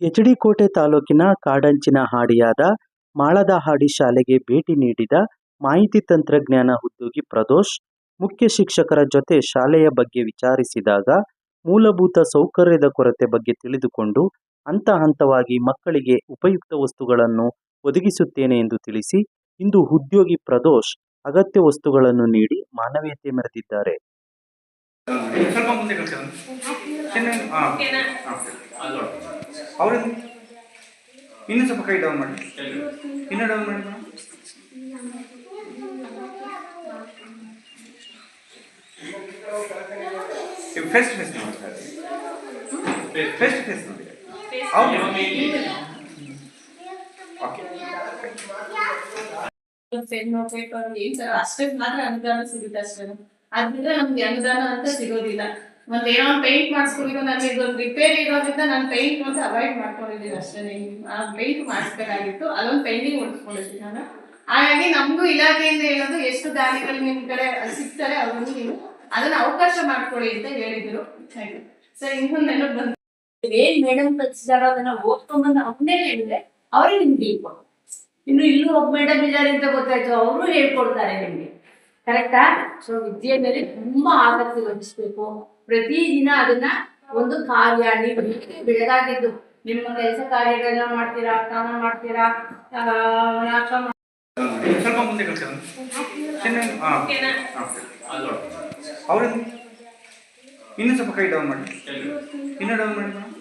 ಎಚ್.ಡಿ.ಕೋಟೆ ತಾಲೂಕಿನ ಕಾಡಂಚಿನ ಹಾಡಿಯಾದ ಮಾಳದ ಹಾಡಿ ಶಾಲೆಗೆ ಭೇಟಿ ನೀಡಿದ ಮಾಹಿತಿ ತಂತ್ರಜ್ಞಾನ ಉದ್ಯೋಗಿ ಪ್ರದೋಷ್ ಮುಖ್ಯ ಶಿಕ್ಷಕರ ಜೊತೆ ಶಾಲೆಯ ಬಗ್ಗೆ ವಿಚಾರಿಸಿದಾಗ ಮೂಲಭೂತ ಸೌಕರ್ಯದ ಕೊರತೆ ಬಗ್ಗೆ ತಿಳಿದುಕೊಂಡು ಹಂತ ಹಂತವಾಗಿ ಮಕ್ಕಳಿಗೆ ಉಪಯುಕ್ತ ವಸ್ತುಗಳನ್ನು ಒದಗಿಸುತ್ತೇನೆ ಎಂದು ತಿಳಿಸಿ ಇಂದು ಉದ್ಯೋಗಿ ಪ್ರದೋಷ್ ಅಗತ್ಯ ವಸ್ತುಗಳನ್ನು ನೀಡಿ ಮಾನವೀಯತೆ ಮೆರೆದಿದ್ದಾರೆ. ಅವ್ರಿಂದ ಇನ್ನೂ ಸ್ವಲ್ಪ ಕೈ ಡೌನ್ ಮಾಡಿ. ಇನ್ನೂ ಡೌನ್ ಮಾಡಿ ಫೇಸ್ ಟು ಫೇಸ್ ನೋಡ್ತಾ ಫೇಸ್ ಟು ಫೇಸ್ ನೋಡಿ. ಈ ಅಷ್ಟೇ ಮಾತ್ರ ಅನುದಾನ ಸಿಗುತ್ತೆ ಅಷ್ಟೇ. ಅದ್ರಿಂದ ನಮ್ಗೆ ಅನುದಾನ ಅಂತ ಸಿಗೋದಿಲ್ಲ. ಒಂದ್ ಏನೋ ಪೇಂಟ್ ಮಾಡಿಸ್ಕೊಂಡಿರೋ ನನಗೆ ಇದೊಂದು ರಿಪೇರಿ ಇರೋದ್ರಿಂದ ನಾನು ಪೇಂಟ್ ಅಂತ ಅವಾಯ್ಡ್ ಮಾಡ್ಕೊಂಡಿದ್ದೀನಿ ಅಷ್ಟೇ. ಆ ಪೇಂಟ್ ಮಾಡಿಸ್ಬೇಕಾಗಿತ್ತು. ಅದೊಂದು ಪೇಂಟಿಂಗ್ ಹೊಡ್ಸ್ಕೊಂಡಿದ್ದೀನಿ ನಾನು. ಹಾಗಾಗಿ ನಮಗೂ ಇಲಾಖೆಯಿಂದ ಹೇಳೋದು ಎಷ್ಟು ದಾನಿಗಳು ನಿಮ್ ಕಡೆ ಸಿಗ್ತಾರೆ ಅವ್ರನ್ನು ನೀವು ಅದನ್ನ ಅವಕಾಶ ಮಾಡ್ಕೊಳ್ಳಿ ಅಂತ ಹೇಳಿದ್ರು. ಸರ್ ಇನ್ನೊಂದು ನೆನಪು ಬಂತು ಏನ್ ಮೇಡಮ್ ಕಲಿಸಿದಾರೋ ಅದನ್ನ ಓದ್ಕೊಂಡ್ಬಂದು ಅವನ್ನೇ ಹೇಳಿದ್ರೆ ಅವರೇ ನಿಮ್ಗೆ ಹೇಳ್ಕೊಡು ಇನ್ನು ಇಲ್ಲೂ ಒಬ್ಬ ಮೇಡಮ್ ಇದ್ದಾರೆ ಅಂತ ಗೊತ್ತಾಯ್ತು, ಅವರು ಹೇಳ್ಕೊಡ್ತಾರೆ ನಿಮ್ಗೆ. ಕರೆಕ್ಟಾ? ಸೊ ವಿದ್ಯೆ ಮೇಲೆ ತುಂಬಾ ಆಸಕ್ತಿ ವಹಿಸ್ಬೇಕು. ಪ್ರತಿದಿನ ಅದನ್ನ ಒಂದು ಕಾರ್ಯ ನೀವು ಬೆಳೆದಾಗಿದ್ದು ಬೆಳಗಾಗಿದ್ದು. ನಿಮ್ಮ ಕೆಲಸ ಕಾರ್ಯಗಳನ್ನ ಮಾಡ್ತೀರಾ? ಸ್ನಾನ ಮಾಡ್ತೀರಾ? ಆ, ನಾಷ್ಟ ಮಾಡ್ತೀರಾ ಸ್ವಲ್ಪ ಮುಂದೆ ಅವ್ರಿಂದ ಇನ್ನೂ ಸ್ವಲ್ಪ ಕೈ ಡೌನ್ ಮಾಡಿ. ಇನ್ನೂ ಡೌನ್ ಮಾಡಿ. ಮೇಡಮ್